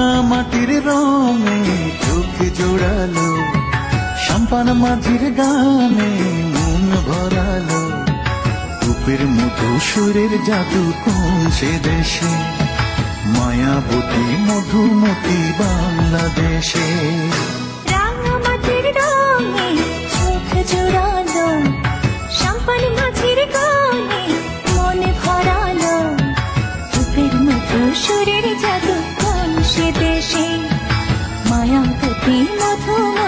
রঙে চোখ জোড়ালো, সম্পান মাঝির গানে মন ভরালো। রূপের মতো সুরের জাদু কোন সে দেশে? মায়াবতী মধুমতি বাংলাদেশে। মায়াবতী মধুমতি বাংলাদেশে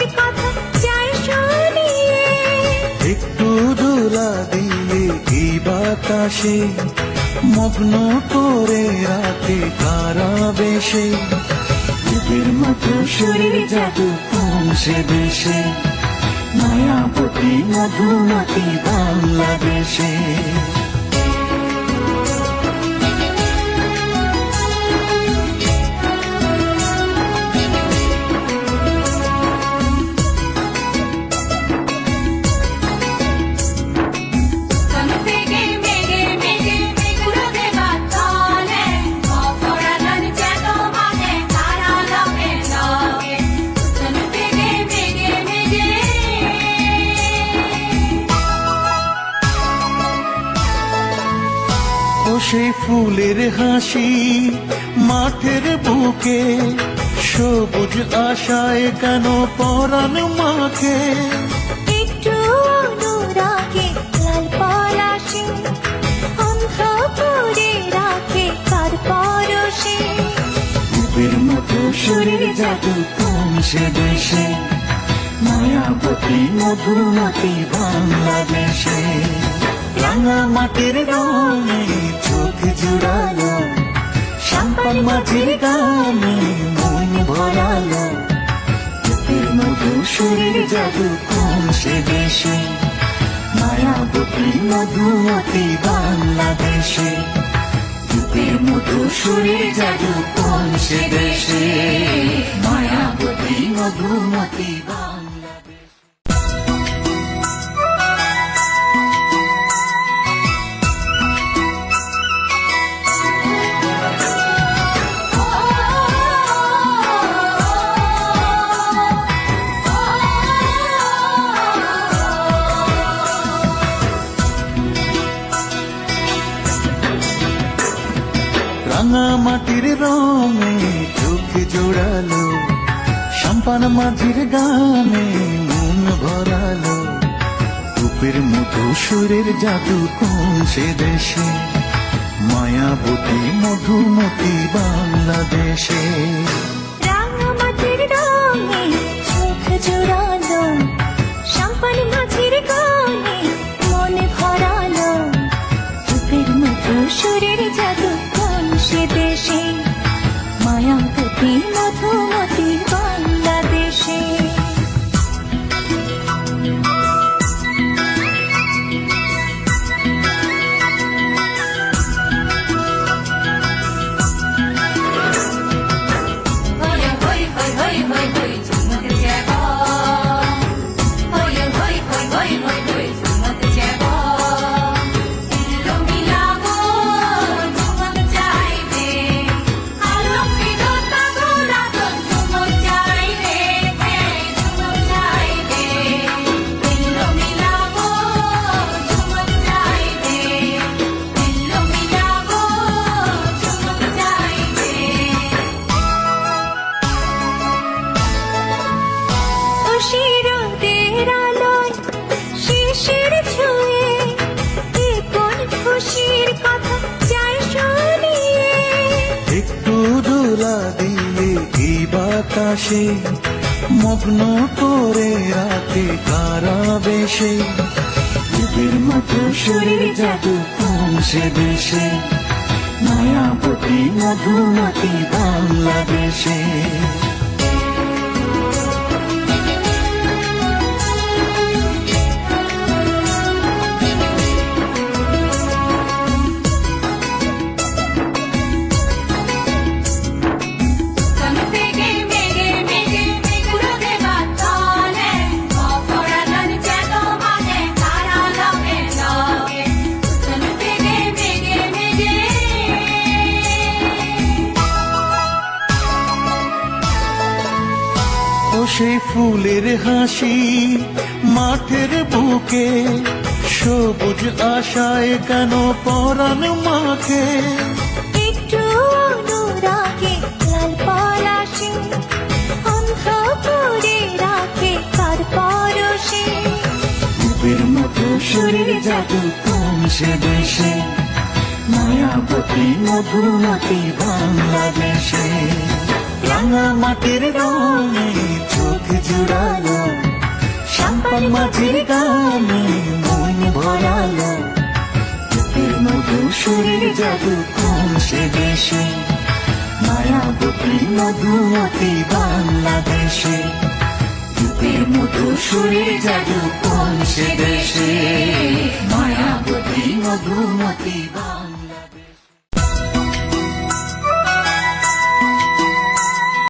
কথা দোলা মগ্ন করে রাতে কারা বেশে রূপের মতো শরীর জাদু সে দেশে? মায়াবতী মধুমতি বাংলাদেশে। ফুলের হাসি মাঠের বুকে সবুজ আশায় কেন পরাণ মাকে শরীর জাদু দেশে? মায়াবতী মধুমতি বাংলাদেশে। রাঙা মাটির রঙে জুড়ালো সাম্পান মাঝির গানে মন ভরালো। মতো শরীর জাদু কোন সে দেশে? মায়াবতী মধুমতি বাংলাদেশে। রূপের মতো শরীর জাদু কোন সে দেশে? মায়াবতী মধুমতি বাংলাদেশ। রাঙা মাটির রঙে চোখে জোড়ালো, সম্পান মাঝির গানে মন ভরালো। রূপের মতো সুরের জাদু কোন সে দেশে? মায়াবতী মধুমতি বাংলাদেশে। দোলা দিয়ে এই বাতাসে, মগ্ন করে রাতে কারা বেশে যুগের মতো শরীর জাদু পৌঁছে দেশে মায়াপতি মধুমতি বাংলাদেশে। সেই ফুলের হাসি মাঠের বুকে সবুজ আশায় কেন পরাণ মাখে? শরীর জাদু পৌঁছে দেশে? মায়াবতী মধুমতি বাংলাদেশে। রাঙা মাটির রঙে চোখ জুড়ালো সাম্পান মাটির গানে মন ভরালো। মধু শরীর জাদু পৌঁছে দেশে? মায়াবতী মধুমতি বাংলাদেশে। রূপের মধু শরীর জাদু পৌঁছে দেশে? মায়াবতী মধুমতি বাংলা